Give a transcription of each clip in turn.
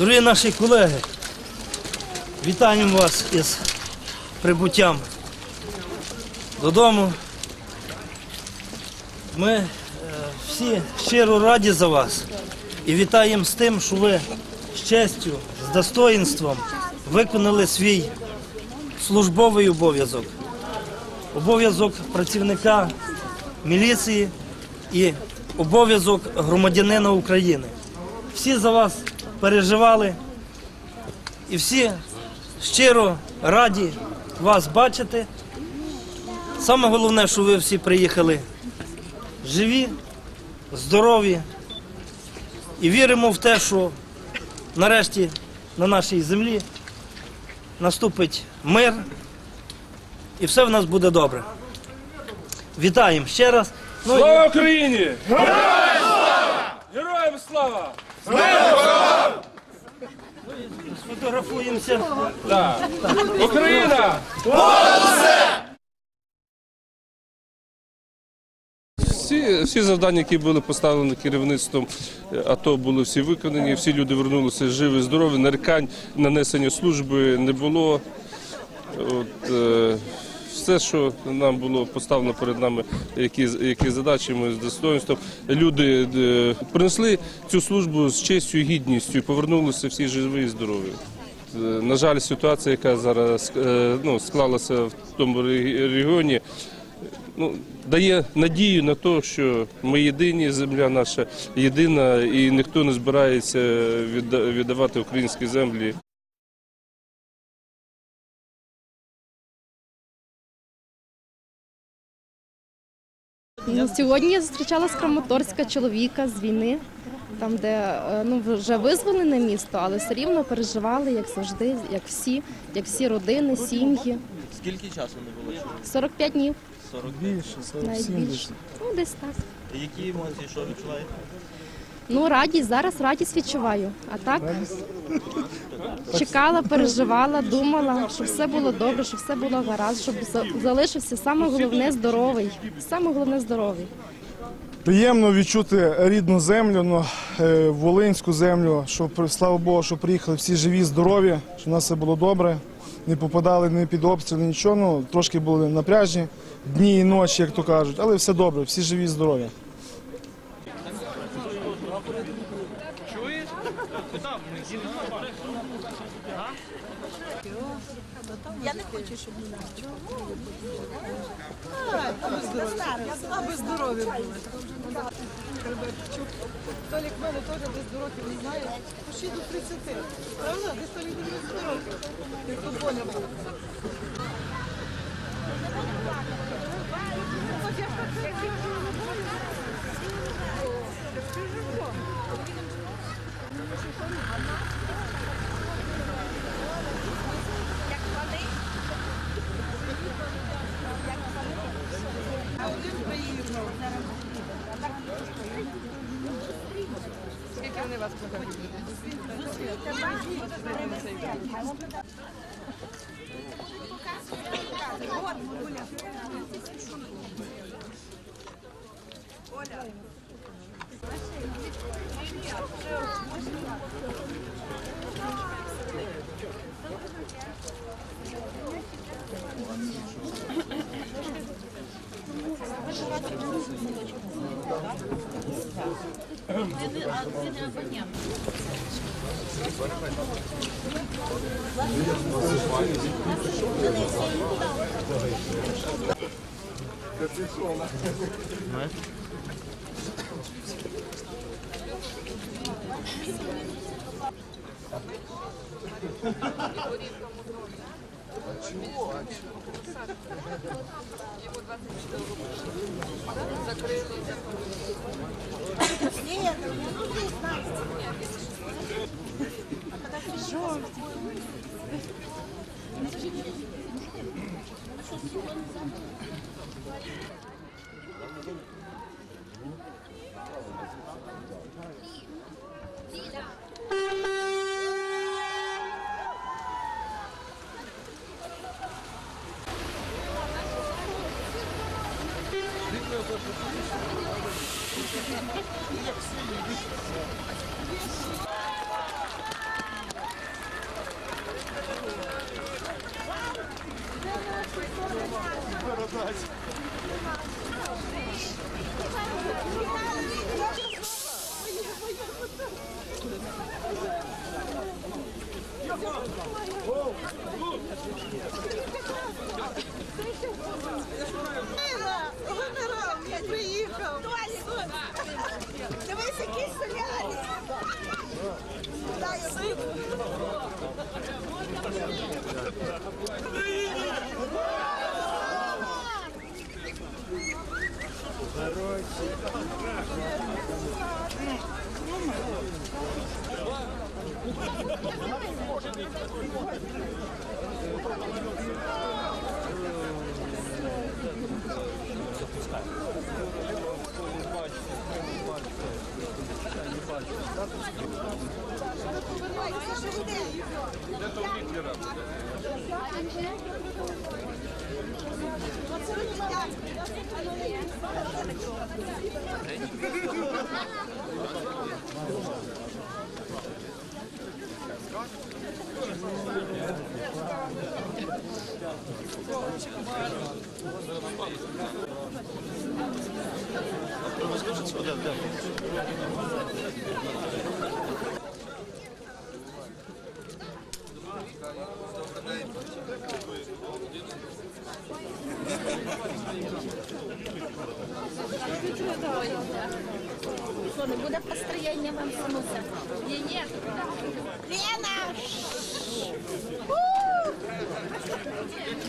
Дорогі наші колеги, вітаємо вас із прибуттям додому. Ми е, всі щиро раді за вас і вітаємо з тим, що ви з честю, з достоїнством виконали свій службовий обов'язок. Обов'язок працівника міліції і обов'язок громадянина України. Всі за вас переживали і всі щиро раді вас бачити. Саме головне, що ви всі приїхали живі, здорові і віримо в те, що нарешті на нашій землі наступить мир і все в нас буде добре. Вітаємо ще раз. Ну, Слава Україні! Героям слава! Сфотографуємося. Так. Україна! Всі, всі завдання, які були поставлені керівництвом е, АТО, були всі виконані. Всі люди вернулися живі, здорові. Нарікань нанесення служби не було. От, е, все, що нам було поставлено перед нами, які, які задачі ми з достоинством. Люди е, принесли цю службу з честю і гідністю повернулися всі живі і здорові. Е, На жаль, ситуація, яка зараз е, ну, склалася в тому регіоні, ну, дає надію на те, що ми єдині, земля наша єдина, і ніхто не збирається віддавати українські землі. Ну, сьогодні я зустрічала з Краматорська чоловіка з війни, там, де е, ну, вже визволене місто, але все рівно переживали, як завжди, як всі, як всі родини, сім'ї. Скільки часу не було? 45 днів, 40. навіть більше. Ну, десь так. Які емоції, що відчуваєте? Ну, радість, зараз радість відчуваю. А так чекала, переживала, думала, щоб все було добре, щоб все було гаразд, щоб залишився саме головне здоровий. Саме головне здоровий. Приємно відчути рідну землю, ну, е, волинську землю, що слава Богу, що приїхали всі живі, здорові, що в нас все було добре, не попадали ні під обстріли, нічого. Ну, трошки були напряжні, дні і ночі, як то кажуть, але все добре, всі живі, здорові. Я не хочу, щоб не нас. Аби здоров'я була. Толік в мене теж без до років не знає. Ну, ще до 30. Правда? Десь толік до 30 років. Як футболя була. Thank you. 不是说你们吗？Закрыли. やと思って。Бородать. Це що буде? Оце ви Що, не Буду построєння вам самуся. Ні, нет. Лена!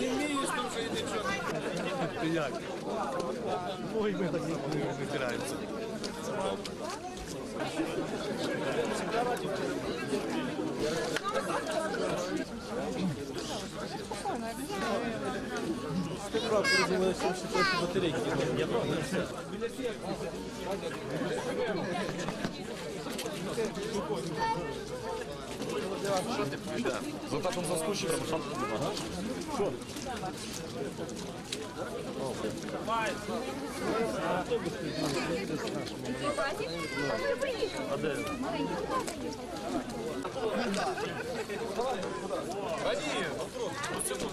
Не вмієш? Ой, ми так не витираємося. За татом заскочив, а там Що? А де? Давай, куди? Раді! Оце тут.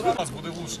У нас буде лучше.